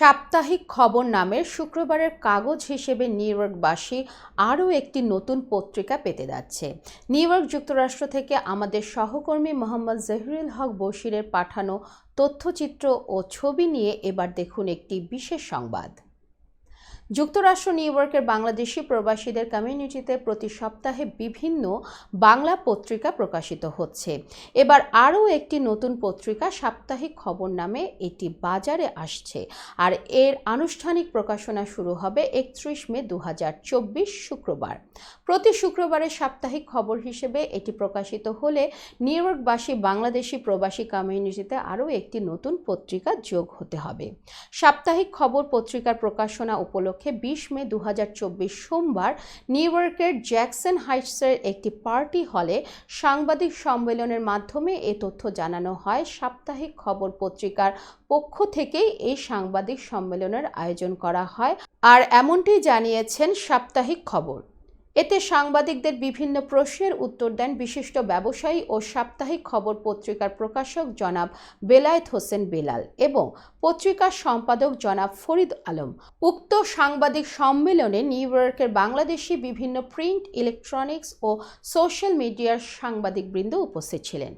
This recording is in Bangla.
সাপ্তাহিক খবর নামের শুক্রবারের কাগজ হিসেবে নিউ ইয়র্কবাসী আরও একটি নতুন পত্রিকা পেতে যাচ্ছে। নিউ ইয়র্ক যুক্তরাষ্ট্র থেকে আমাদের সহকর্মী মোহাম্মদ জহিরুল হক বশিরের পাঠানো তথ্যচিত্র ও ছবি নিয়ে এবার দেখুন একটি বিশেষ সংবাদ। যুক্তরাষ্ট্র, নিউ ইয়র্কের বাংলাদেশি প্রবাসীদের কমিউনিটিতে প্রতি সপ্তাহে বিভিন্ন বাংলা পত্রিকা প্রকাশিত হচ্ছে। এবার আরও একটি নতুন পত্রিকা সাপ্তাহিক খবর নামে এটি বাজারে আসছে। আর এর আনুষ্ঠানিক প্রকাশনা শুরু হবে একত্রিশ মে দু হাজার চব্বিশ শুক্রবার। প্রতি শুক্রবারে সাপ্তাহিক খবর হিসেবে এটি প্রকাশিত হলে নিউ ইয়র্কবাসী বাংলাদেশি প্রবাসী কমিউনিটিতে আরও একটি নতুন পত্রিকা যোগ হতে হবে। সাপ্তাহিক খবর পত্রিকার প্রকাশনা উপলক্ষে বিশ মে দু হাজার চব্বিশ সোমবার নিউ ইয়র্কের জ্যাকসন হাইটসের একটি পার্টি হলে সাংবাদিক সম্মেলনের মাধ্যমে এ তথ্য জানানো হয়। সাপ্তাহিক খবর পত্রিকার পক্ষ থেকেই এই সাংবাদিক সম্মেলনের আয়োজন করা হয়। আর এমনটি জানিয়েছেন সাপ্তাহিক খবর। এতে সাংবাদিকদের বিভিন্ন প্রশ্নের উত্তর দেন বিশিষ্ট ব্যবসায়ী ও সাপ্তাহিক খবর পত্রিকার প্রকাশক জনাব বেলায়েত হোসেন বেলাল এবং পত্রিকার সম্পাদক জনাব ফরিদ আলম। উক্ত সাংবাদিক সম্মেলনে নিউ ইয়র্কের বাংলাদেশি বিভিন্ন প্রিন্ট, ইলেকট্রনিক্স ও সোশ্যাল মিডিয়ার সাংবাদিকবৃন্দ উপস্থিত ছিলেন।